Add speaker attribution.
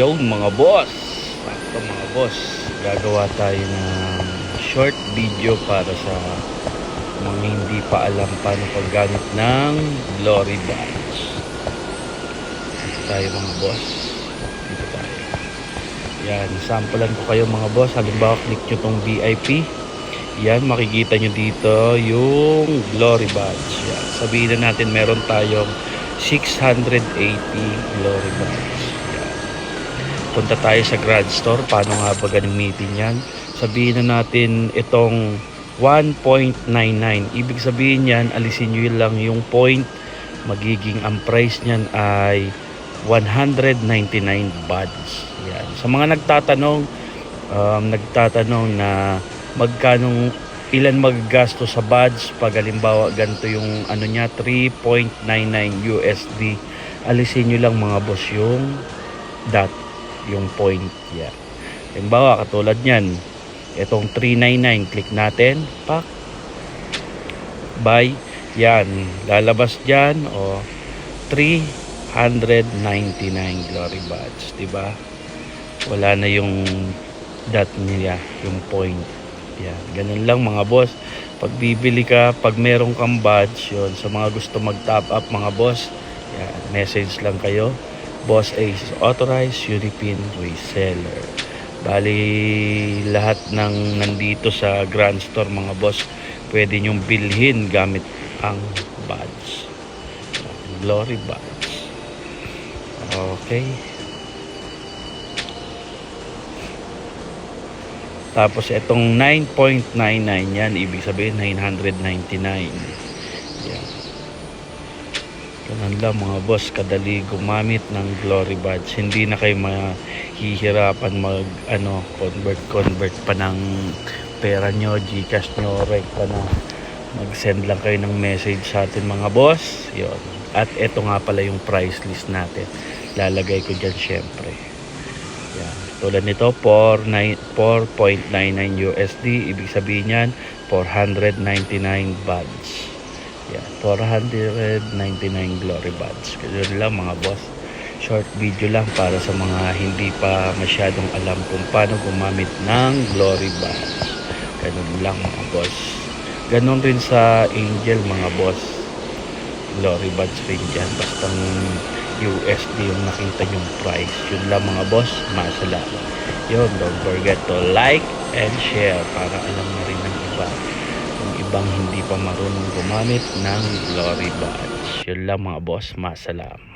Speaker 1: Yung mga boss. Sakto mga boss. Gagawa tayo ng short video para sa mga hindi pa alam paano paggamit ng glory badge. Dito tayo mga boss. Dito tayo. Yan, samplean ko kayo mga boss. Halimbawa, click nyo tong VIP. Yan, makikita nyo dito yung glory badge. Yan. Sabihin na natin meron tayong 680 glory badge. Punta tayo sa grad store. Paano nga ba gamitin yan? Sabihin na natin itong 1.99. Ibig sabihin yan, alisin nyo lang yung point. Magiging ang price niyan ay 199 baht. Yan. Sa mga nagtatanong, um, nagtatanong na magkano ilan maggasto sa badge pag halimbawa ganito yung ano niya 3.99 USD alisin nyo lang mga boss yung dot yung point yan halimbawa katulad nyan itong 399 click natin pak. Buy yan lalabas dyan o 399 glory badge di ba? Wala na yung dot niya yung point. Yan ganun lang mga boss. Pag bibili ka pag meron kang badge yon sa mga gusto mag top up mga boss yan message lang kayo boss Ace authorized European reseller. Bali lahat ng nandito sa grand store mga boss pwede nyong bilhin gamit ang badge. Glory badge. Okay. Tapos itong 9.99 yan, ibig sabihin 999. Ganun lang mga boss, kadali gumamit ng Glory Badge. Hindi na kayo mahihirapan mag ano, convert convert pa ng pera nyo, Gcash nyo, rec pa na mag-send lang kayo ng message sa atin mga boss. Yon. At ito nga pala yung price list natin. Lalagay ko dyan syempre. Yan. Tulad nito, 4.99 USD. Ibig sabihin yan, 499 baht. Yan. 499 glory badge. Ganun lang mga boss. Short video lang para sa mga hindi pa masyadong alam kung paano gumamit ng glory badge. Ganun lang mga boss. Ganun rin sa Angel mga boss. Glory badge rin dyan. Bastang USD yung nakita yung price. Yun lang mga boss, masalamat. Yun, don't forget to like and share para alam na rin ng iba. Ibang hindi pa marunong gumamit ng Glory Badge. Yun lang mga boss, masalam.